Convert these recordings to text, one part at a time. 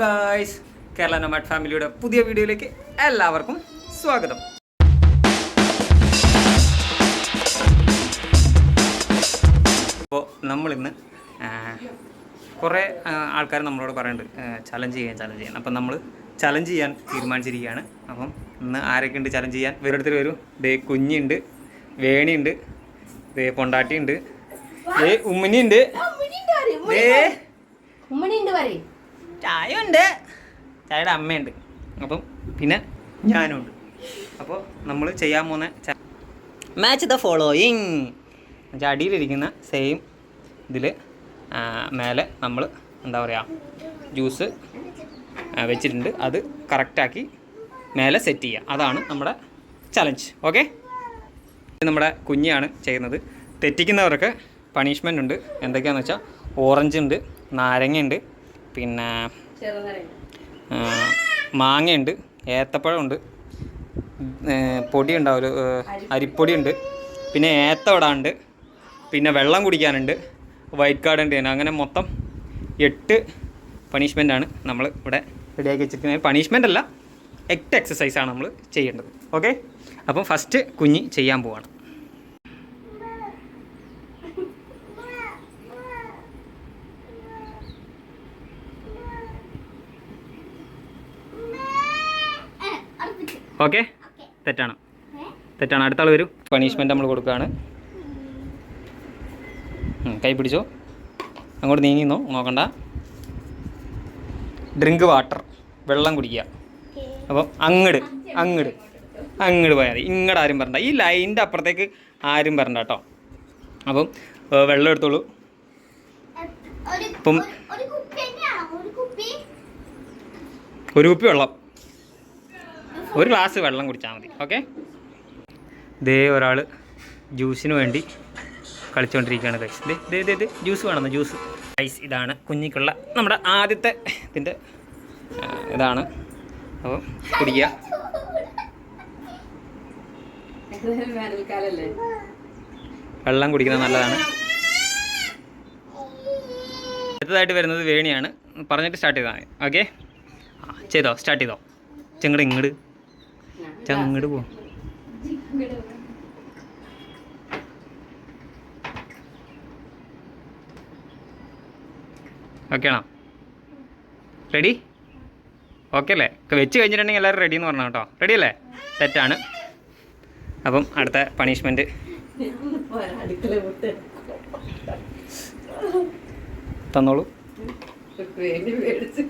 Guys Kerala നൊമാറ്റ് ഫാമിലിയുടെ പുതിയ വീഡിയോയിലേക്ക് എല്ലാവർക്കും സ്വാഗതം. അപ്പോൾ നമ്മളിന്ന് കുറേ ആൾക്കാർ നമ്മളോട് പറയുന്നുണ്ട് ചലഞ്ച് ചെയ്യാൻ ചലഞ്ച് ചെയ്യാൻ. അപ്പം നമ്മൾ ചലഞ്ച് ചെയ്യാൻ തീരുമാനിച്ചിരിക്കുകയാണ്. അപ്പം ഇന്ന് ആരൊക്കെ ഉണ്ട് ചലഞ്ച് ചെയ്യാൻ? വേറെടുത്തിൽ വരും. ദേ കുഞ്ഞുണ്ട് വേണിയുണ്ട് ദേ പൊണ്ടാട്ടിയുണ്ട് ദേ ഉമ്മിനിയുണ്ട് ദേ. ഉമ്മിനിയുണ്ട് ചായ ഉണ്ട് ചായയുടെ അമ്മയുണ്ട്. അപ്പം പിന്നെ ഞാനും ഉണ്ട് അപ്പോൾ നമ്മൾ ചെയ്യാൻ പോകുന്ന മാച്ച് ദ ഫോളോയിങ് അടിയിലിരിക്കുന്ന സെയിം ഇതിൽ മേലെ നമ്മൾ എന്താ പറയുക ജ്യൂസ് വെച്ചിട്ടുണ്ട്. അത് കറക്റ്റാക്കി മേലെ സെറ്റ് ചെയ്യുക അതാണ് നമ്മുടെ ചലഞ്ച് ഓക്കെ നമ്മുടെ കുഞ്ഞിയാണ് ചെയ്യുന്നത്. തെറ്റിക്കുന്നവർക്ക് പണിഷ്മെന്റ് ഉണ്ട്. എന്തൊക്കെയാണെന്ന് വെച്ചാൽ ഓറഞ്ച് ഉണ്ട് നാരങ്ങയുണ്ട് പിന്നെ മാങ്ങയുണ്ട് ഏത്തപ്പഴമുണ്ട് പൊടി ഉണ്ടാവും അരിപ്പൊടി ഉണ്ട് പിന്നെ ഏത്തവട ഉണ്ട് പിന്നെ വെള്ളം കുടിക്കാനുണ്ട് വൈറ്റ് കാർഡ് ഉണ്ട് അങ്ങനെ മൊത്തം എട്ട് പണിഷ്മെന്റാണ് നമ്മൾ ഇവിടെ റെഡിയാക്കി വെച്ചിരിക്കുന്നത്. പണിഷ്മെന്റ് അല്ല എട്ട് എക്സസൈസാണ് നമ്മൾ ചെയ്യേണ്ടത്. ഓക്കെ അപ്പം ഫസ്റ്റ് കുഞ്ഞ് ചെയ്യാൻ പോവാണ്. ഓക്കെ? തെറ്റാണ്. തെറ്റാണ്. അടുത്ത ആൾ വരും പണിഷ്മെന്റ് നമ്മൾ കൊടുക്കുകയാണ് കൈ പിടിച്ചോ. അങ്ങോട്ട് നീങ്ങിന്നോ നോക്കണ്ട. ഡ്രിങ്ക് വാട്ടർ വെള്ളം കുടിക്കുക. അപ്പം അങ്ങട് അങ്ങട് അങ്ങട് പോയാൽ മതി. ഇങ്ങോട്ട് ആരും വരണ്ട. ഈ ലൈന്റെ അപ്പുറത്തേക്ക് ആരും വരണ്ട കേട്ടോ. അപ്പം വെള്ളം എടുത്തോളൂ. ഇപ്പം ഒരു കുപ്പി വെള്ളം. ഒരു ഗ്ലാസ് വെള്ളം കുടിച്ചാൽ മതി ഓക്കെ ദേ ഒരാൾ ജ്യൂസിന് വേണ്ടി കളിച്ചുകൊണ്ടിരിക്കുകയാണ് ഗൈസ് ദേ ദേ ദേ ജ്യൂസ് വേണമെന്ന് ജ്യൂസ് ഗൈസ് ഇതാണ് കുഞ്ഞിക്കുള്ള നമ്മുടെ ആദ്യത്തെ ഇതിന്റെ ഇതാണ്. അപ്പോൾ കുടിക്കുക. വെള്ളം കുടിക്കുന്നത് നല്ലതാണ്. അടുത്തതായിട്ട് വരുന്നത് വേണിയാണ്. പറഞ്ഞിട്ട് സ്റ്റാർട്ട് ചെയ്താൽ മതി ഓക്കെ ചെയ്തോ സ്റ്റാർട്ട് ചെയ്തോ. ചെങ്ങട് ഇങ്ങട്. ചങ്ങട് പോ. ഓക്കെ റെഡി ഓക്കെ അല്ലേ? വെച്ച് കഴിഞ്ഞിട്ടുണ്ടെങ്കിൽ എല്ലാവരും റെഡി എന്ന് പറഞ്ഞു കേട്ടോ. റെഡി അല്ലേ? തെറ്റാണ്. അപ്പം അടുത്ത പണിഷ്മെന്റ് തന്നോളൂ വേണ്ടി മേടിച്ച്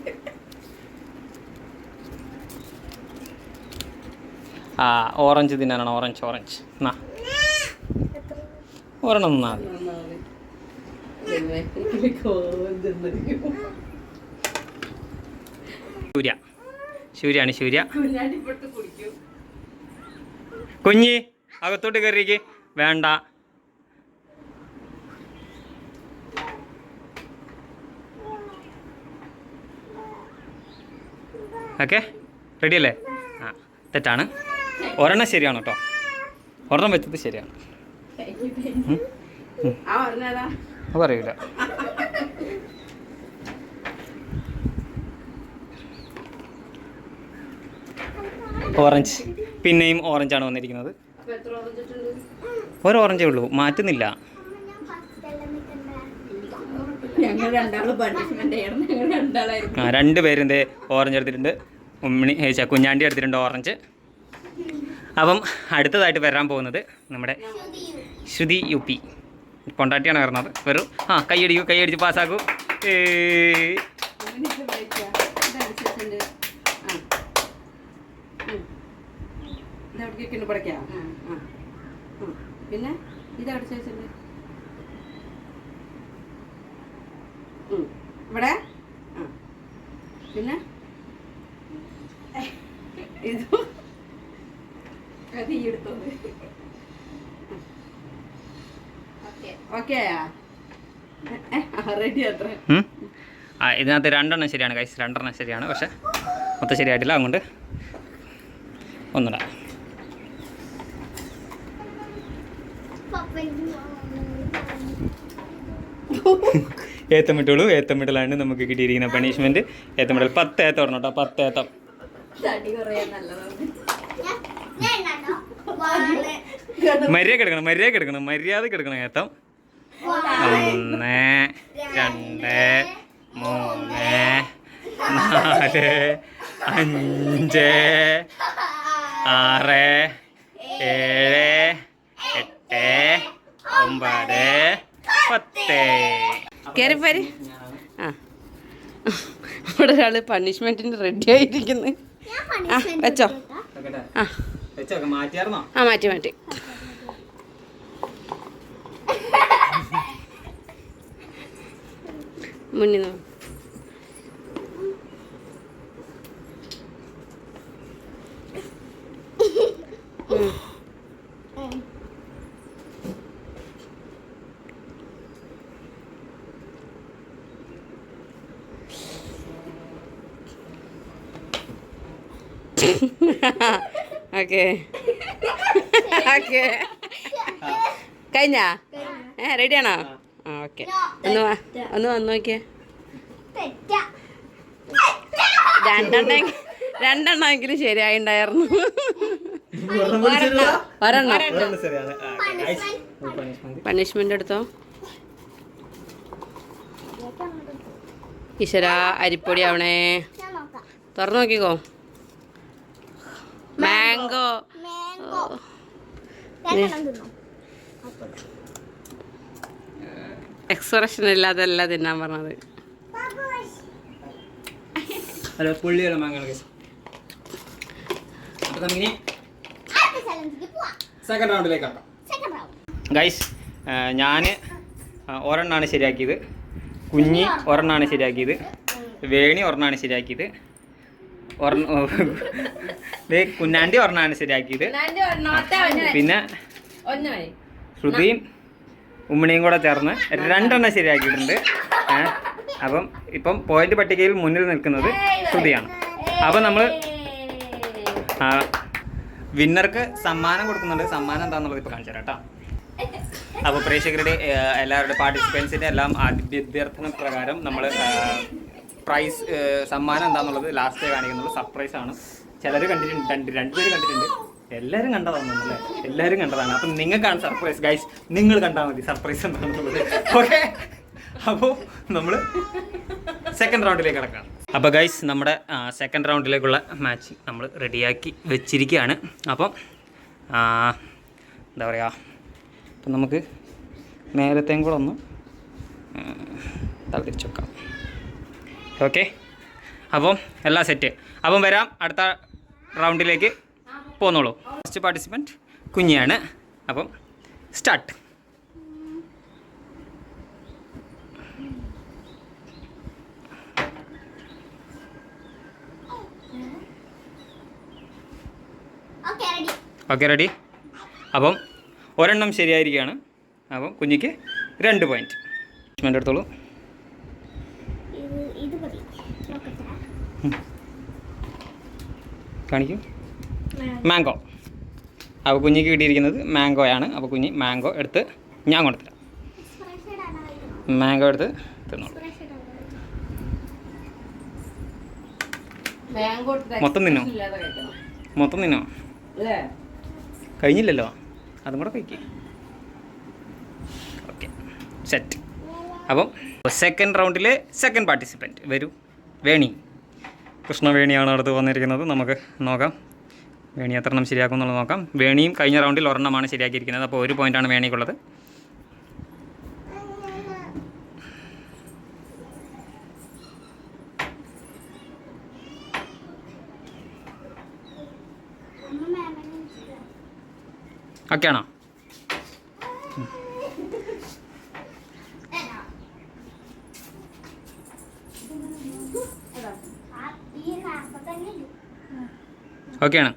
ആ ഓറഞ്ച് തിന്നാനാണ്? Orange orange. എന്നാ ഒരെണ്ണം നിന്നാ സൂര്യ കുഞ്ഞാടിപ്പെട്ട് കുടിക്കും കുഞ്ഞി അകത്തോട്ട് കയറിയേക്ക്. വേണ്ട. ഓക്കെ? റെഡിയല്ലേ? ആ തെറ്റാണ്. ഒരെണ്ണം ശരിയാണ് കേട്ടോ ഒരെണ്ണം വെച്ചത് ശരിയാണ്. പറയൂല. ഓറഞ്ച്. പിന്നെയും ഓറഞ്ചാണ് വന്നിരിക്കുന്നത്. അപ്പൊ എത്ര ഒരു ഓറഞ്ചേ ഉള്ളൂ. മാറ്റുന്നില്ല. ആ രണ്ട് ഓറഞ്ച് എടുത്തിട്ടുണ്ട്. ഉമ്മിണി കുഞ്ഞാണ്ടി എടുത്തിട്ടുണ്ട് ഓറഞ്ച് അപ്പം അടുത്തതായിട്ട് വരാൻ പോകുന്നത് നമ്മുടെ ശ്രുതി യു പി കൊണ്ടാട്ടിയാണ് വരുന്നത് വെറും ആ കൈയടിക്കൂ കൈയടിച്ച് പാസ്സാക്കൂ പിന്നെ. ഇതടിച്ചിട്ടുണ്ട്. ആ. ഉം. ഇതെവിടേക്കൊക്കെ ഉണ്ട് പടയ്ക്കാം ആ ആ ഉം. പിന്നെ ഇതടിച്ച് വെച്ചിട്ടുണ്ട് ഉം. ഇവിടെ ആ പിന്നെ ഇത് അത് ഈ എടുത്തോണ്ട് ഓക്കെ റെഡി അത്ര ഉം. ആ ഇതിനകത്ത് രണ്ടെണ്ണം ശരിയാണ് കൈസ് രണ്ടെണ്ണം ശരിയാണ്. പക്ഷെ മൊത്തം ശരിയായിട്ടില്ല. അതുകൊണ്ട് ഒന്നുകൂടെ ഏത്തമിട്ടുള്ളൂ ഏത്തമിട്ടലാണ് നമുക്ക് കിട്ടിയിരിക്കുന്ന പണിഷ്മെന്റ് ഏത്തമിട്ടൽ പത്ത് ഏത്തം ഇടണം കേട്ടോ പത്ത് ഏത്തം മര്യാദ കിടക്കണം മര്യാദ കിടക്കണം മര്യാദ കിടക്കണം ഏത്തം. ഒന്ന് രണ്ട് മൂന്ന് നാല് അഞ്ച് ആറ് ഏഴ് എട്ട് ഒമ്പത് പത്ത്. കയറിപ്പോര് ആ. ഇവിടെ ഒരാൾ പണിഷ്മെന്റിന് റെഡി ആയിരിക്കുന്നു. ഞാൻ ആ punishment വെച്ചോ ആ മാറ്റി മാറ്റി. മുന്നിൽ നിന്ന് ഉം. ഓക്കെ ഓക്കെ കഴിഞ്ഞാ ഏ റെഡിയാണോ ആ ഓക്കെ ഒന്ന് ഒന്ന് വന്ന് നോക്കിയേ. തെറ്റാ. രണ്ടെണ്ണം രണ്ടെണ്ണമെങ്കിലും ശരിയായിണ്ടായിരുന്നു. ഒരെണ്ണം പണിഷ്മെന്റ് എടുത്തോ? ഈശ്വര അരിപ്പൊടി ആവണേ. ഞാൻ നോക്കാം. തുറന്നു നോക്കിക്കോ. മാംഗോ? എക്സ്പ്രഷൻ ഇല്ലാതല്ല തിന്നാൻ പറഞ്ഞത്. ഹലോ പുള്ളിയുടെ മാങ്ങകൾ അപ്പോൾ നമുക്കിനി സെക്കൻഡ് റൗണ്ടിലേക്ക് round. ഗൈസ് ഞാൻ ഒരെണ്ണമാണ് ശരിയാക്കിയത്. കുഞ്ഞി ഒരെണ്ണമാണ് ശരിയാക്കിയത്. വേണി ഒരെണ്ണമാണ് ശരിയാക്കിയത്. കുഞ്ഞാണ്ടി ഒരെണ്ണമാണ് ശരിയാക്കിയത്. പിന്നെ ശ്രുതിയും ഉമ്മണിയും കൂടെ ചേർന്ന് രണ്ടെണ്ണം ശരിയാക്കിയിട്ടുണ്ട്. അപ്പം ഇപ്പം പോയിന്റ് പട്ടികയിൽ മുന്നിൽ നിൽക്കുന്നത് ശ്രുതിയാണ്. അപ്പം നമ്മൾ വിന്നർക്ക് സമ്മാനം കൊടുക്കുന്നുണ്ട്. സമ്മാനം എന്താണെന്നുള്ളത് ഇപ്പോൾ കാണിച്ചു തരാം കേട്ടോ. അപ്പോൾ പ്രേക്ഷകരുടെ എല്ലാവരുടെ പാർട്ടിസിപ്പൻസിന്റെ എല്ലാം അഭ്യർത്ഥന പ്രകാരം നമ്മൾ പ്രൈസ് സമ്മാനം എന്താണെന്നുള്ളത് ലാസ്റ്റ് കാണിക്കുന്നത് സർപ്രൈസാണ് ചിലർ കണ്ടിട്ടുണ്ട് രണ്ട് രണ്ടുപേര് കണ്ടിട്ടുണ്ട്. എല്ലാവരും അല്ലേ? എല്ലാവരും കണ്ടതാണ്. അപ്പം നിങ്ങൾക്കാണ് സർപ്രൈസ് ഗൈസ് നിങ്ങൾ കണ്ടാൽ മതി സർപ്രൈസ് എന്താണെന്നുള്ളത്. ഓക്കെ അപ്പോൾ നമ്മൾ സെക്കൻഡ് റൗണ്ടിലേക്ക് കിടക്കാം. അപ്പോൾ ഗൈസ് നമ്മുടെ സെക്കൻഡ് റൗണ്ടിലേക്കുള്ള മാച്ച് നമ്മൾ റെഡിയാക്കി വെച്ചിരിക്കുകയാണ്. അപ്പം എന്താ പറയുക അപ്പം നമുക്ക് നേരത്തെയും കൂടെ ഒന്ന് തളർത്തിച്ച് വെക്കാം. ഓക്കെ അപ്പം എല്ലാം സെറ്റ് അപ്പം വരാം അടുത്ത റൗണ്ടിലേക്ക് പോന്നോളൂ. ഫസ്റ്റ് പാർട്ടിസിപ്പന്റ് കുഞ്ഞിയാണ്. അപ്പം സ്റ്റാർട്ട്. ഓക്കെ റെഡി അപ്പം ഒരെണ്ണം ശരിയായിരിക്കുകയാണ് അപ്പം കുഞ്ഞിക്ക് രണ്ട് പോയിന്റ് എടുത്തോളൂ. കാണിക്കൂ. മാംഗോ. അപ്പോൾ കുഞ്ഞിക്ക് കിട്ടിയിരിക്കുന്നത് മാംഗോയാണ്. അപ്പോൾ കുഞ്ഞി മാംഗോ എടുത്ത് ഞാൻ കഴിക്കണോ? മാംഗോ എടുത്ത് തിന്നോളൂ? മൊത്തം തിന്നോ? മൊത്തം തിന്നോ? കഴിഞ്ഞില്ലല്ലോ. അതും കൂടെ കഴിക്കുക ഓക്കെ. സെറ്റ്. അപ്പം സെക്കൻഡ് റൗണ്ടിലെ സെക്കൻഡ് പാർട്ടിസിപ്പന്റ് വരൂ. വേണി. കൃഷ്ണവേണിയാണ് അടുത്ത് വന്നിരിക്കുന്നത്. നമുക്ക് നോക്കാം. വേണി എത്ര എണ്ണം ശരിയാക്കും എന്നുള്ളത് നോക്കാം വേണിയും കഴിഞ്ഞ റൗണ്ടിൽ ഒരെണ്ണമാണ് ശരിയാക്കിയിരിക്കുന്നത് അപ്പോൾ ഒരു പോയിന്റാണ് വേണിക്കുള്ളത് അമ്മ മാമിനെ വിളിച്ചില്ല. ഓക്കെ ആണോ ഏതാ? ആ, ഈ നാപ്പത്തഞ്ച് ഓക്കെയാണ്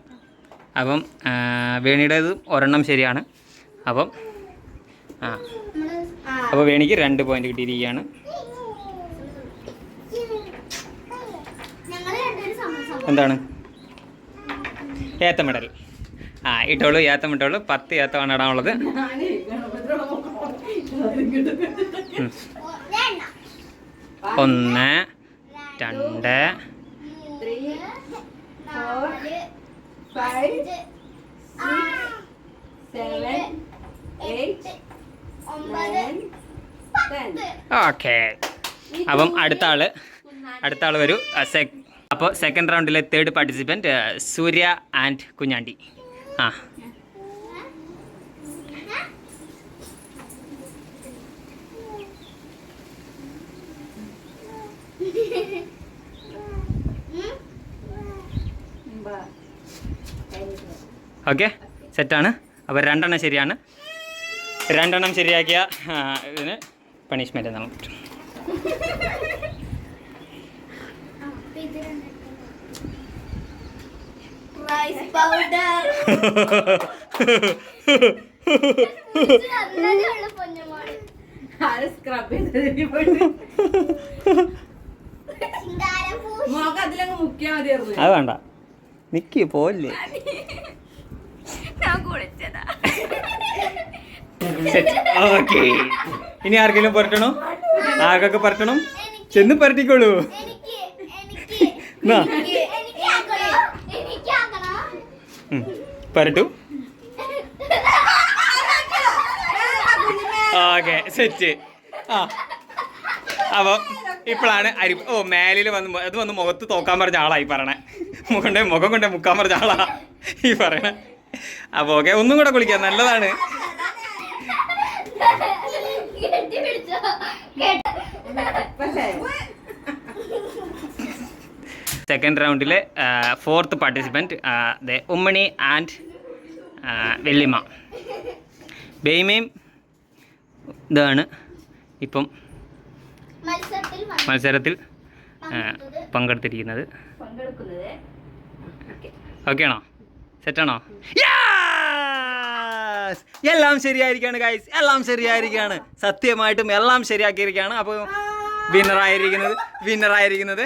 അപ്പം വേണിയുടെ വേണിയുടേത് ഒരെണ്ണം ശരിയാണ്. അപ്പം ആ. അപ്പോൾ വേണിക്ക് രണ്ട് പോയിന്റ് കിട്ടിയിരിക്കുകയാണ്. എന്താണ്? ഏത്തമിടൽ ആ ഇട്ടോളൂ ഏത്തം ഇട്ടോളൂ. പത്ത് ഏത്തമാണ് ഇടാനുള്ളത്. ഒന്ന് രണ്ട് ഫൈവ് സെവൻ എയ്റ്റ് ഓക്കെ അപ്പം അടുത്ത ആൾ അടുത്ത ആൾ വരൂ അപ്പോൾ second റൗണ്ടിലെ third participant Surya and Kunjandi. ആ. ഓക്കെ സെറ്റാണ് അപ്പോൾ രണ്ടെണ്ണം ശരിയാണ്. രണ്ടെണ്ണം ശരിയാക്കിയ ഇതിന് പണിഷ്മെന്റ് നമുക്ക് അത് റൈസ് പൗഡർ പോലെ ആര് ഓക്കെ. ഇനി ആർക്കെങ്കിലും പുരട്ടണോ? ആർക്കൊക്കെ പുരട്ടണം? ചെന്ന് പുരട്ടിക്കോളൂ. പുരട്ടു. Okay set. ആ. അപ്പോൾ ഇപ്പോഴാണ് അരി ഓ മേലിൽ വന്ന് അത് വന്ന് മുഖത്ത് തോക്കാൻ പറഞ്ഞ ആളായി പറയണേ. മുഖണ്ടേ മുഖം കൊണ്ടേ മുക്കാൻ പറഞ്ഞ ആളാ. ഈ പറയണേ. അപ്പോൾ ഓക്കെ ഒന്നും കൂടെ കുളിക്കാം. നല്ലതാണ് കെട്ടി പിടിച്ചോ കേട്ടോ പക്ഷേ സെക്കൻഡ് റൗണ്ടിലെ ഫോർത്ത് പാർട്ടിസിപ്പന്റ് ദ ഉമ്മണി ആൻഡ് വെള്ളിമ ബെയ്മയും ഇതാണ് ഇപ്പം മത്സരത്തിൽ വന്നു. മത്സരത്തിൽ ആ, പങ്കെടുത്തിരിക്കുന്നത്. ഓക്കെ. ആണോ? സെറ്റാണോ എല്ലാം ശരിയായിരിക്കാണ് ഗൈസ് എല്ലാം ശരിയായിരിക്കാണ്. സത്യമായിട്ടും എല്ലാം ശരിയാക്കിയിരിക്കുകയാണ് അപ്പോൾ വിന്നറായിരിക്കുന്നത് വിന്നറായിരിക്കുന്നത്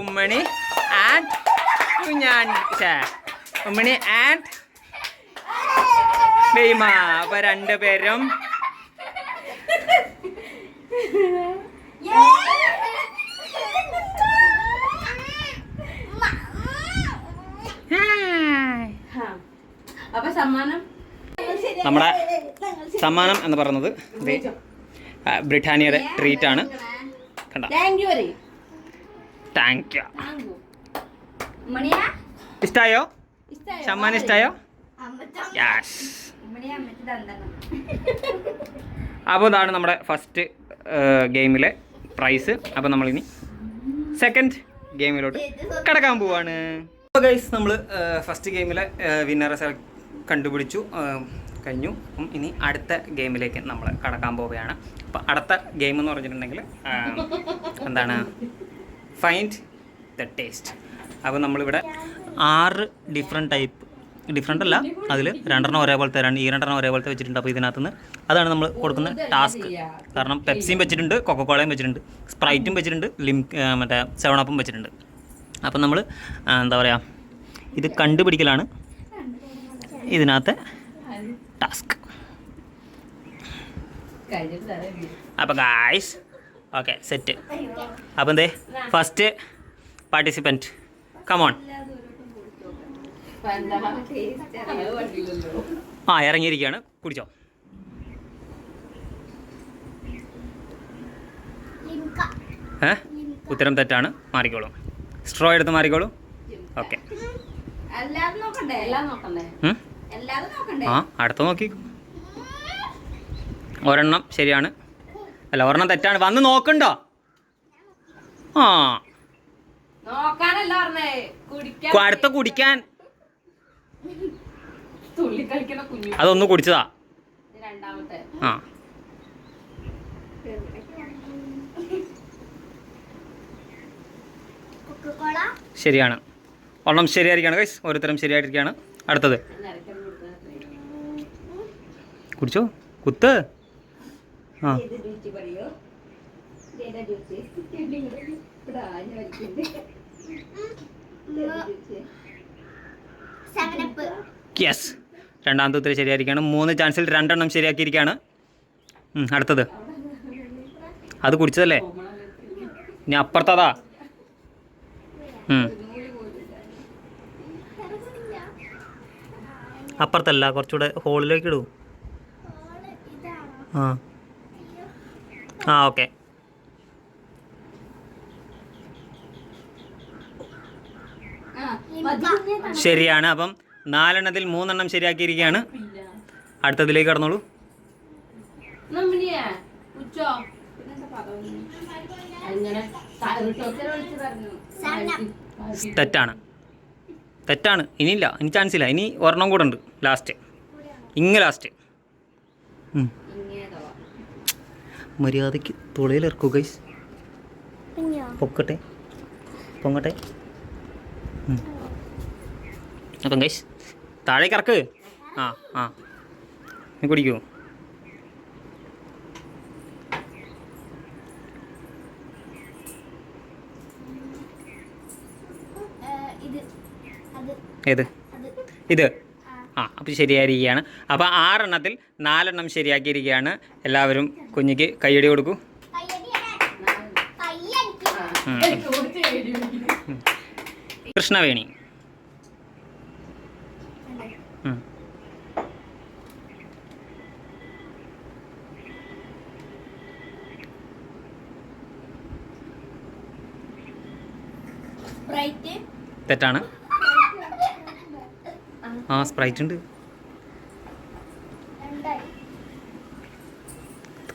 ഉമ്മണി ആൻഡ് കുഞ്ഞാണ്ടി. ഛേ, ഉമ്മണി ആൻഡ് ബെയ്മ അപ്പോൾ രണ്ടുപേരും അപ്പൊ സമ്മാനം? നമ്മുടെ സമ്മാനം എന്ന് പറയുന്നത് ബ്രിട്ടാനിയുടെ ട്രീറ്റ് ആണ്. ട്രീറ്റാണ് കണ്ട താങ്ക് യു ഇഷ്ടായോ? സമ്മാനം ഇഷ്ടായോ? യാസ് അപ്പോൾ ഇതാണ് നമ്മുടെ ഫസ്റ്റ് ഗെയിമിലെ പ്രൈസ് അപ്പോൾ നമ്മളിനി സെക്കൻഡ് ഗെയിമിലോട്ട് കിടക്കാൻ പോവാണ്. അപ്പോൾ ഗൈസ് നമ്മൾ ഫസ്റ്റ് ഗെയിമിലെ വിന്നറെ സെലക്ട് കണ്ടുപിടിച്ചു. കഴിഞ്ഞു. അപ്പം ഇനി അടുത്ത ഗെയിമിലേക്ക് നമ്മൾ കടക്കാൻ പോവുകയാണ്. അപ്പം അടുത്ത ഗെയിം എന്ന് പറഞ്ഞിട്ടുണ്ടെങ്കിൽ എന്താണ്? ഫൈൻഡ് ദ ടേസ്റ്റ് അപ്പോൾ നമ്മളിവിടെ ആറ് ഡിഫറെന്റ് ടൈപ്പ് ഡിഫറെന്റ് അല്ല അതിൽ രണ്ടെണ്ണം ഒരേപോലത്തെ രണ്ട് ഈ രണ്ടെണ്ണം ഒരേപോലത്തെ വെച്ചിട്ടുണ്ട്. അപ്പോൾ ഇതിനകത്തുനിന്ന് അതാണ് നമ്മൾ കൊടുക്കുന്ന ടാസ്ക് കാരണം പെപ്സിയും വെച്ചിട്ടുണ്ട് കൊക്കക്കോളയും വെച്ചിട്ടുണ്ട് സ്പ്രൈറ്റും വെച്ചിട്ടുണ്ട് ലിം മറ്റേ സെവണപ്പും വെച്ചിട്ടുണ്ട്. അപ്പം നമ്മൾ എന്താ പറയുക ഇത് കണ്ടുപിടിക്കലാണ്. ഇതിനകത്തെ ടാസ്ക് അപ്പം ഗായ്സ് ഓക്കെ സെറ്റ് അപ്പം എന്തേ? ഫസ്റ്റ് പാർട്ടിസിപ്പന്റ് കമോൺ ആ ഇറങ്ങിയിരിക്കുകയാണ്. കുടിച്ചോ. ലിംക ഏ? ഉത്തരം തെറ്റാണ്. മാറിക്കോളൂ. സ്ട്രോ എടുത്ത് മാറിക്കോളൂ. ഓക്കെ എല്ലാം നോക്കണ്ടേ? എല്ലാം നോക്കണ്ടേ? ആ അടുത്ത നോക്കി. ഒരെണ്ണം ശരിയാണ്. അല്ല ഒരെണ്ണം തെറ്റാണ്. വന്ന് നോക്കണ്ടോ? ആ. നോക്കാനല്ല പറഞ്ഞേ. കുടിക്കാൻ അടുത്ത കുടിക്കാൻ. തുള്ളി കളിക്കണ കുഞ്ഞു. അതൊന്ന് കുടിച്ചതാ. ആ. ശരിയാണ്. ഒരെണ്ണം ശരിയായിരിക്കാണ് ഗൈസ് ഓരോരുത്തരും ശരിയായിട്ടിരിക്കുകയാണ്. അടുത്തത്. കുടിച്ചോ? കുത്ത്. ആ. യെസ് രണ്ടാമത്തെ ഉത്തരം ശരിയായിരിക്കുകയാണ്. മൂന്ന് ചാൻസിൽ രണ്ടെണ്ണം ശരിയാക്കിയിരിക്കുകയാണ്. അടുത്തത്. അത് കുടിച്ചതല്ലേ? ഇനി അപ്പുറത്തതാ. അപ്പുറത്തല്ല കുറച്ചുകൂടെ ഹോളിലേക്ക് ഇടൂ. ആ. ആ ഓക്കെ. ശരിയാണ്. അപ്പം നാലെണ്ണത്തിൽ മൂന്നെണ്ണം ശരിയാക്കിയിരിക്കുകയാണ്. അടുത്തതിലേക്ക് കടന്നോളൂ. തെറ്റാണ്. തെറ്റാണ്. ഇനിയില്ല. ഇനി ചാൻസ് ഇല്ല. ഇനി ഒരെണ്ണം കൂടെ ഉണ്ട്. ലാസ്റ്റ് ഇങ്ങ് ലാസ്റ്റ് മര്യാദയ്ക്ക് തുളയിലിറക്കൂ ഗൈസ് പൊക്കട്ടെ. പൊങ്ങട്ടെ. അപ്പം ഗൈസ് താഴേക്ക് ഇറക്ക്. ആ ആ. നീ കുടിക്കൂ. ഏഹ്, ഇത്. അത്. ഏത്? ഇത്. ആ അപ്പോൾ ശരിയായിരിക്കുകയാണ്. അപ്പോൾ ആറെണ്ണത്തിൽ നാലെണ്ണം ശരിയാക്കിയിരിക്കുകയാണ്. എല്ലാവരും കുഞ്ഞിക്ക് കയ്യടി കൊടുക്കൂ. കൃഷ്ണവേണി. തെറ്റാണ്. ആ സ്പ്രൈറ്റ് ഉണ്ട്.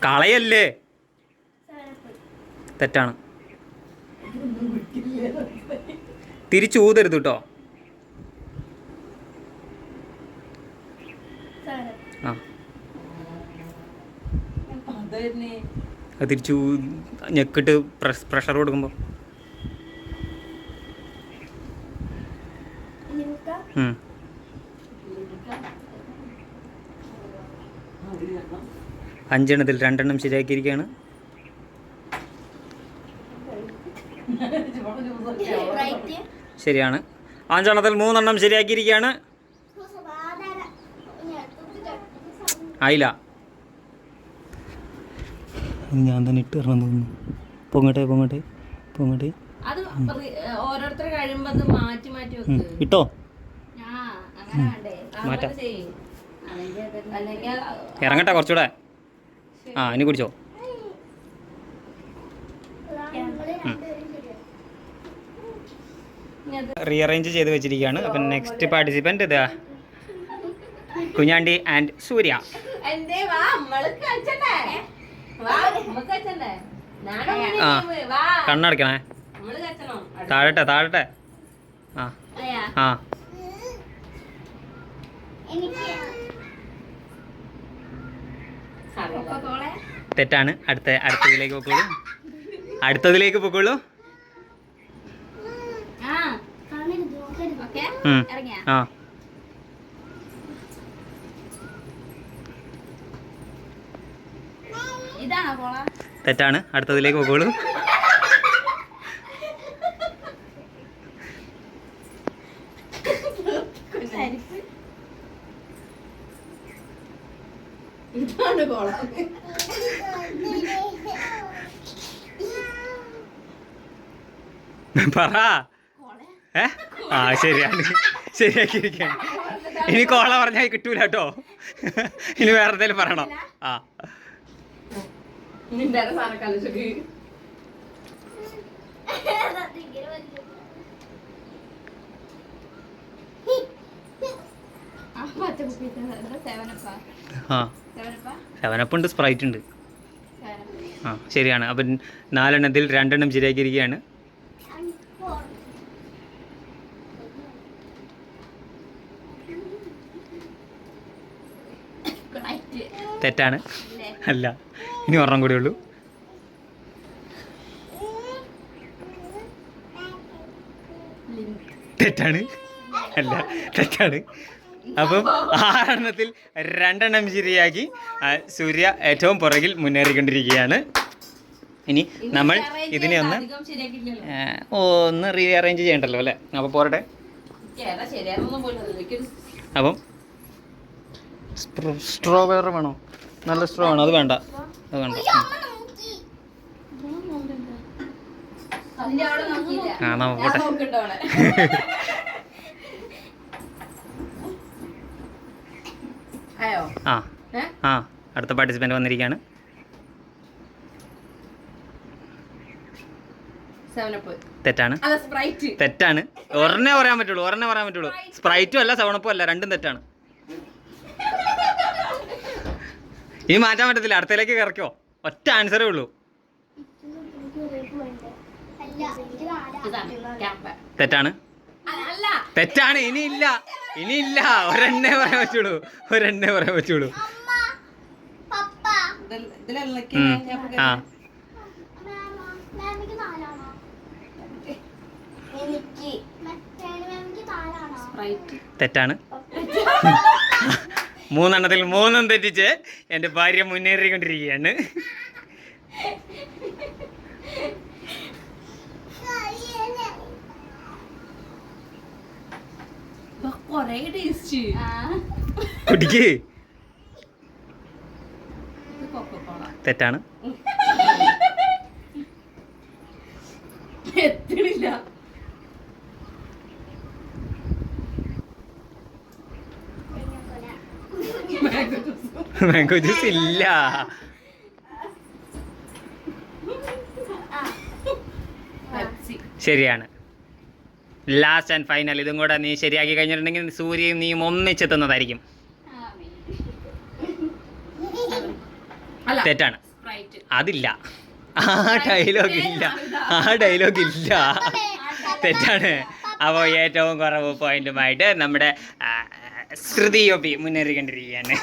കളയല്ലേ? തെറ്റാണ്. തിരിച്ചു ഊതരുത് കേട്ടോ ആ. അത് തിരിച്ചു ഞെക്കിട്ട് പ്രഷർ കൊടുക്കുമ്പോൾ ഉം. അഞ്ചെണ്ണത്തിൽ രണ്ടെണ്ണം ശരിയാക്കിയിരിക്കുകയാണ്. ശരിയാണ്. അഞ്ചെണ്ണത്തിൽ മൂന്നെണ്ണം ശരിയാക്കിയിരിക്കുകയാണ്. ആയില്ല. ഞാൻ തന്നെ ഇട്ട് തരണം തോന്നുന്നു. പൊങ്ങട്ടെ പൊങ്ങട്ടെ പൊങ്ങട്ടെ. അത് ഓരോരുത്തർ കഴിയുമ്പോ മാറ്റി മാറ്റി ഉം. ഇട്ടോ? ആ അങ്ങനെ വേണ്ടേ. മാറ്റാം. ഇറങ്ങട്ടെ കുറച്ചുകൂടെ. ആ ഇനി കുടിച്ചോ. റീഅറേഞ്ച് ചെയ്ത് വെച്ചിരിക്കുകയാണ്. അപ്പൊ നെക്സ്റ്റ് പാർട്ടിസിപ്പന്റ് ഇതാ. കുഞ്ഞാണ്ടി ആൻഡ് സൂര്യ. ആ. കണ്ണടക്കണേ. താഴട്ടെ താഴട്ടെ. ആ. ആ. തെറ്റാണ്. അടുത്ത അടുത്തതിലേക്ക് പൊക്കോളൂ. അടുത്തതിലേക്ക് പൊക്കോളൂ. ആ തെറ്റാണ്. അടുത്തതിലേക്ക് ഓക്കെ ഉം. ഇറങ്ങിയ ആ ഇതാണോ കോള തെറ്റാണ് അടുത്തതിലേക്ക് പൊക്കോളൂ ഇതാണ് കോളം. പറ. ഏ? ആ ശരിയാണ് ശരിയാക്കിയിരിക്കുകയാണ് ഇനി കോള പറഞ്ഞാൽ കിട്ടൂല കേട്ടോ. ഇനി വേറെ എന്തെങ്കിലും പറയണോ? ആ. ആ. സെവനപ്പാ ഉണ്ട് സ്പ്രൈറ്റ് ഉണ്ട് ആ ശരിയാണ്. അപ്പം നാലെണ്ണത്തിൽ രണ്ടെണ്ണം ശരിയാക്കിയിരിക്കുകയാണ്. തെറ്റാണ്. അല്ല ഇനി ഒരെണ്ണം കൂടെ ഉള്ളൂ. തെറ്റാണ്. അല്ല തെറ്റാണ്. അപ്പം ആറെണ്ണത്തിൽ രണ്ടെണ്ണം ശരിയാക്കി. ആ, സൂര്യ ഏറ്റവും പുറകിൽ മുന്നേറിക്കൊണ്ടിരിക്കുകയാണ്. ഇനി നമ്മൾ ഇതിനെ ഒന്ന് ഒന്ന് റീ അറേഞ്ച് ചെയ്യണ്ടല്ലോ അല്ലേ? അപ്പോൾ പോരട്ടെ. അപ്പം സ്ട്രോബെറി വേണോ? നല്ല സ്ട്രോ ആണോ അത് വേണ്ട. അത് വേണ്ട. ആ നോക്കട്ടെ. ആ. ആ അടുത്ത പാർട്ടിസിപ്പന്റ് വന്നിരിക്കുകയാണ് സെവനപ്പ് തെറ്റാണ്. അല്ല സ്പ്രൈറ്റ് തെറ്റാണ്. ഒരെണ്ണേ പറയാൻ പറ്റുള്ളൂ ഒരെണ്ണേ പറയാൻ പറ്റുള്ളൂ. സ്പ്രൈറ്റും അല്ല സെവണപ്പും അല്ല രണ്ടും തെറ്റാണ്. ഇനി മാറ്റാൻ പറ്റത്തില്ല അടുത്തയിലേക്ക് കിറക്കോ ഒറ്റ ആൻസറേ ഉള്ളൂ. അല്ല ഇത് നാലാ. തെറ്റാണ്. തെറ്റാണ് ഇനി ഇല്ല ഇനി ഇല്ല ഒരെണ്ണേ പറയാൻ പറ്റുള്ളൂ. ഒരെണ്ണേ പറയാൻ പറ്റുള്ളൂ. അമ്മ പപ്പ. ഇതിലല്ല ഉം. ആ. മാമ മാമിക്ക് നാലാണോ? എനിക്ക്. മാമിക്ക് നാലാണോ? സ്പ്രൈറ്റ്. തെറ്റാണ്. മൂന്നെണ്ണത്തിൽ മൂന്നും തെറ്റിച്ച് എന്റെ ഭാര്യ മുന്നേറിക്കൊണ്ടിരിക്കുകയാണ്. കൊറേ ടേസ്റ്റ്. കൊക്കക്കോള തെറ്റാണ്. എത്തണില്ല. മാംഗോ ജ്യൂസ് ഇല്ല. ശരിയാണ്. ലാസ്റ്റ് ആൻഡ് ഫൈനൽ ഇതും കൂടെ നീ ശരിയാക്കി കഴിഞ്ഞിട്ടുണ്ടെങ്കിൽ സൂര്യയും നീയും ഒന്നിച്ചെത്തുന്നതായിരിക്കും. അല്ല തെറ്റാണ്. സ്പ്രൈറ്റ് അതില്ല. ആ ഡയലോഗ് ഇല്ല. ആ ഡയലോഗ് ഇല്ല. തെറ്റാണ്. അപ്പോൾ ഏറ്റവും കുറവ് പോയിന്റുമായിട്ട് നമ്മുടെ ശ്രുതിയൊപ്പി മുന്നേറിക്കൊണ്ടിരിക്കുകയാണ്.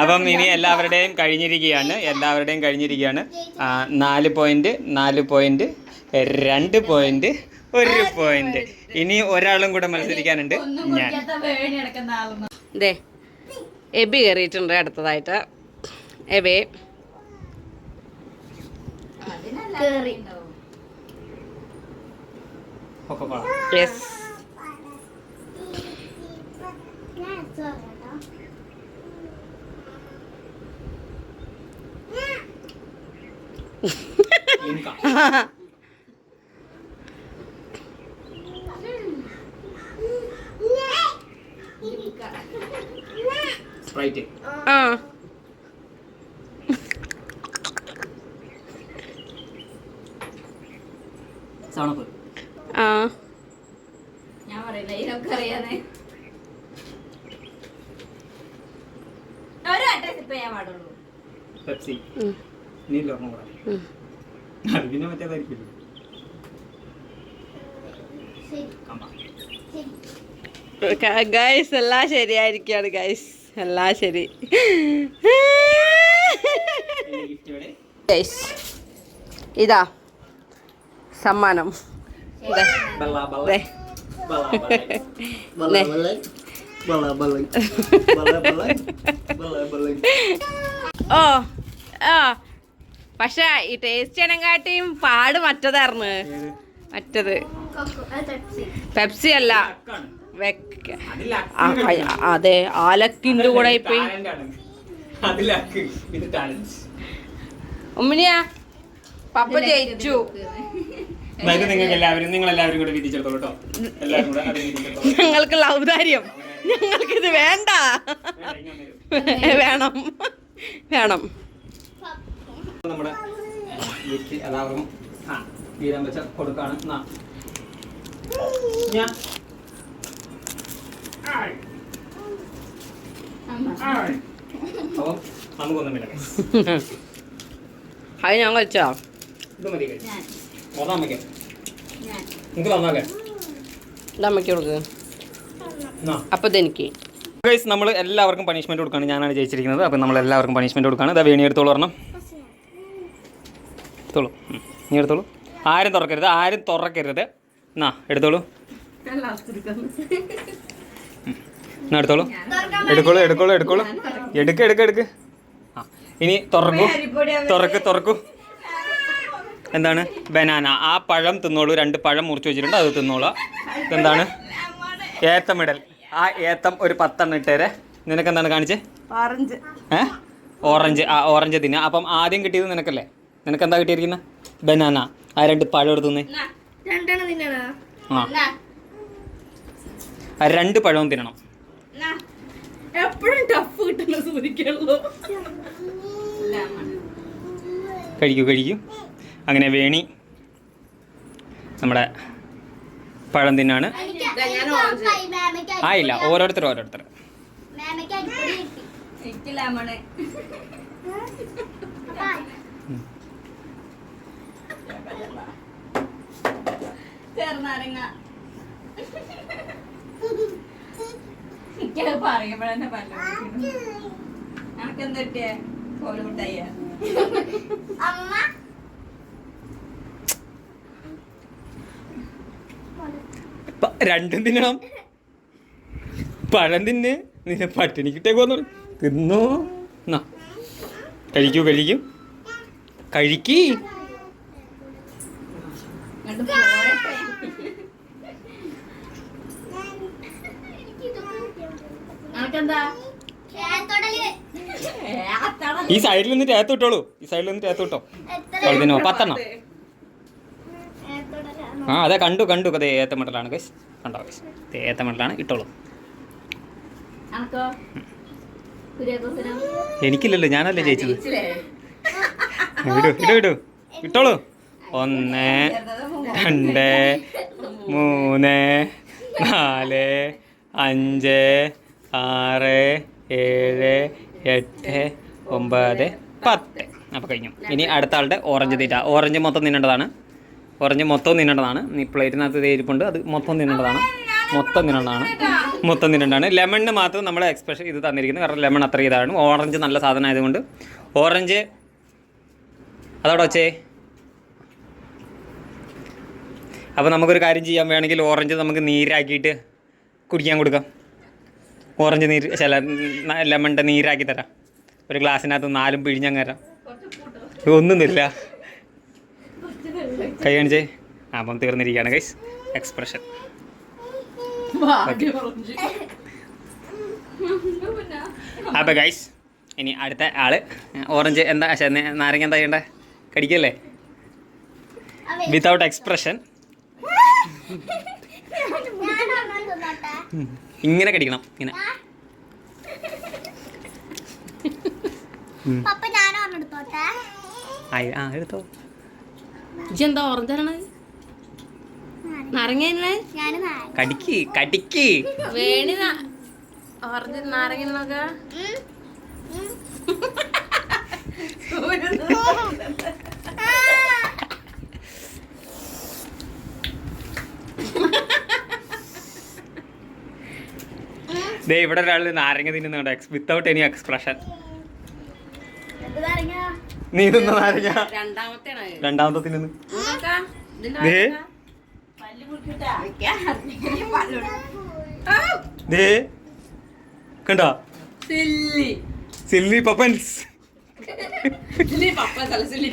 അപ്പം ഇനി എല്ലാവരുടെയും കഴിഞ്ഞിരിക്കുകയാണ്. എല്ലാവരുടെയും കഴിഞ്ഞിരിക്കുകയാണ്. നാല് പോയിന്റ് നാല് പോയിന്റ് രണ്ട് പോയിന്റ് ഒരു പോയിന്റ് ഇനി ഒരാളും കൂടെ മത്സരിക്കാനുണ്ട്. ഞാൻ. എബി കയറിയിട്ടുണ്ട് അടുത്തതായിട്ട്. എബേ. യെസ്. ഉണ്ടാവും. യെസ് ഞാൻ ചോറട്ടോ സ്പ്രൈറ്റ് ആ. സവണപ്പ് ആ. ഞാൻ പറയില്ല ഇതിനൊക്കെ അറിയാതെ. ഒരു അഡ്രസ് ഇപ്പൊ ഞാൻ പാടുള്ളൂ. പെപ്സി. നീ കൂടാ. അത് പിന്നെ മറ്റേതായിരിക്കില്ല ഗൈസ് എല്ലാം ശരിയായിരിക്കാണ് ഗൈസ്. എല്ലാം ശരി. ഇതാ സമ്മാനം. ഓ ആ. പക്ഷെ ഈ ടേസ്റ്റ് ചെയ്യണങ്കാട്ടിയും പാട് മറ്റതായിരുന്നു. മറ്റത്. കൊക്കോ അത് പെപ്സി പെപ്സി അല്ല. വെക്ക ആ, ആ, അതെ ആലക്കിന്റെ കൂടെ ഇപ്പൊ ഉമ്മിനിയാ പപ്പ ജയിച്ചു. അതായത് നിങ്ങൾക്ക് എല്ലാവരും നിങ്ങൾ എല്ലാവരും കൂടെ വിധിച്ചെടുത്തോളൂ കേട്ടോ? എല്ലാവരും കൂടെ അത് വിധിച്ചെടുത്തോളൂ ഞങ്ങൾക്ക് ഔദാര്യം ഞങ്ങൾക്ക് ഇത് വേണ്ട. വേണം. വേണം. നമ്മുടെ എല്ലാവർക്കും വെച്ച കൊടുക്കാണ്. ഞാൻ ആയ്. ആയ്. അപ്പം നമുക്കൊന്നും ഇല്ല അത് ഞാൻ കഴിച്ചോ? അമ്മയ്ക്ക്. കൊടുക്ക്. അപ്പൊ ഇതെനിക്ക് ഗൈസ് നമ്മൾ എല്ലാവർക്കും പണിഷ്മെന്റ് കൊടുക്കാണ്. ഞാനാണ് ജയിച്ചിരിക്കുന്നത്. അപ്പം നമ്മൾ എല്ലാവർക്കും പണിഷ്മെന്റ് കൊടുക്കാണ്. ഇതാ വേണി എടുത്തോളൂ പറഞ്ഞണം എടുത്തോളൂ. നീ എടുത്തോളൂ. ആരും തുറക്കരുത്. ആരും തുറക്കരുത്. എന്നാ എടുത്തോളൂ. എന്നാ എടുത്തോളൂ? എടുക്കോളൂ എടുക്കോളൂ എടുക്കോളൂ. എടുക്ക് എടുക്ക് എടുക്ക്. ആ ഇനി തുറക്കൂ. തുറക്ക് തുറക്കൂ. എന്താണ്? ബനാന. ആ പഴം തിന്നോളൂ. രണ്ട് പഴം മുറിച്ച് വെച്ചിട്ടുണ്ട്. അത് തിന്നോളാം. ഇതെന്താണ്? ഏത്തമിടൽ ആ ഏത്തം ഒരു പത്തെണ്ണം ഇട്ടേരെ. നിനക്ക് എന്താണ് കാണിച്ചേ? ഓറഞ്ച്. ഏ? ഓറഞ്ച്. ആ ഓറഞ്ച് തിന്നുക അപ്പം ആദ്യം കിട്ടിയത് നിനക്കല്ലേ? നിനക്ക് എന്താ കിട്ടിയിരിക്കുന്നത് ബനാന. ആ രണ്ട് പഴം എടുത്തുന്നേ രണ്ടെണ്ണം ആ. ആ രണ്ട് പഴവും തിന്നണം. എപ്പോഴും ടഫ് കിട്ടുന്ന സൂചിക്കുള്ളൂ ലെമൺ. കഴിക്കൂ കഴിക്കൂ അങ്ങനെ വേണി നമ്മുടെ പഴം തിന്നാണ്. ആയില്ല ഓരോരുത്തർ ഓരോരുത്തർ. മാമയ്ക്ക് എനിക്കത് പറയുമ്പോഴെന്നെ പല്ല് രണ്ടും തിന്നണം. പഴം തിന്ന് നിന്നെ പട്ടിണി കിട്ടേക്കോന്നു തിന്നോ. എന്നാ കഴിക്കൂ കഴിക്കൂ. കഴിക്കീ. അത്തട ഈ സൈഡിൽ നിന്ന് ടേത്ത് വിട്ടോളൂ. ഈ സൈഡിൽ നിന്ന് ടേത്ത് വിട്ടോ. തിന്നോ പത്തെണ്ണം? ആ അതെ കണ്ടു കണ്ടു. അതെ ഏത്തമട്ടലാണ് ഗൈസ് കണ്ടോ ഗൈസ് ഏത്തമട്ടലാണ് ഇട്ടോളൂ. എനിക്കില്ലല്ലോ ഞാനല്ലേ ജയിച്ചത്? ഇടൂ ഇടൂ ഇടൂ ഇട്ടോളൂ. ഒന്ന് രണ്ട് മൂന്ന് നാല് അഞ്ച് ആറ് ഏഴ് എട്ട് ഒമ്പത് പത്ത്. അപ്പോൾ കഴിഞ്ഞു. ഇനി അടുത്ത ആളുടെ ഓറഞ്ച് തീറ്റ ഓറഞ്ച് മൊത്തം തിന്നേണ്ടതാണ് ഓറഞ്ച് മൊത്തം തിന്നേണ്ടതാണ് ഈ പ്ലേറ്റിനകത്ത് തേരിപ്പുണ്ട് അത് മൊത്തം തിന്നേണ്ടതാണ് മൊത്തം തിന്നേണ്ടതാണ് മൊത്തം തിന്നേണ്ടതാണ് ലെമണിന് മാത്രം നമ്മൾ എക്സ്പ്രഷൻ ഇത് തന്നിരിക്കുന്നത് കാരണം ലെമൺ അത്ര ഇതാണ്. ഓറഞ്ച് നല്ല സാധനം ആയതുകൊണ്ട് ഓറഞ്ച് അതവിടെ വച്ചേ. അപ്പോൾ നമുക്കൊരു കാര്യം ചെയ്യാൻ വേണമെങ്കിൽ ഓറഞ്ച് നമുക്ക് നീരാക്കിയിട്ട് കുടിക്കാൻ കൊടുക്കാം. ഓറഞ്ച് നീര് ചില ലെമണിന്റെ നീരാക്കി തരാം. ഒരു ഗ്ലാസ്സിനകത്ത് നാലും പിഴിഞ്ഞങ്ങ് തരാം. ഒന്നും തരില്ല കൈ കാണിച്ചേ? ആ, അപ്പം തീർന്നിരിക്കുകയാണ് ഗൈസ് എക്സ്പ്രഷൻ അപ്പം ഗൈസ് ഇനി അടുത്ത ആൾ ഓറഞ്ച് എന്താ നാരങ്ങ എന്താ ചെയ്യണ്ടേ? കടിക്കല്ലേ? Without expression? ഇങ്ങനെ കടിക്കണം ഇങ്ങനെ. ആ എടുത്തോ. ഇജെന്താ നാരങ്ങ കടിക്ക് കടിക്ക്. വേണി ഓറഞ്ച് നാരങ്ങ നോക്ക ദേ ഇവിടെ ഒരാൾ നാരങ്ങ തിന്നുന്നുണ്ട്. എക്സ് വിത്തൗട്ട് എനി എക്സ്പ്രഷൻ നീ തിന്ന നാരങ്ങ? രണ്ടാമത്തെ തിന്നു. ദേ. കണ്ടോ? സില്ലി. സില്ലി പപ്പൻസ്. സില്ലി പപ്പൻസ് അല്ല സില്ലി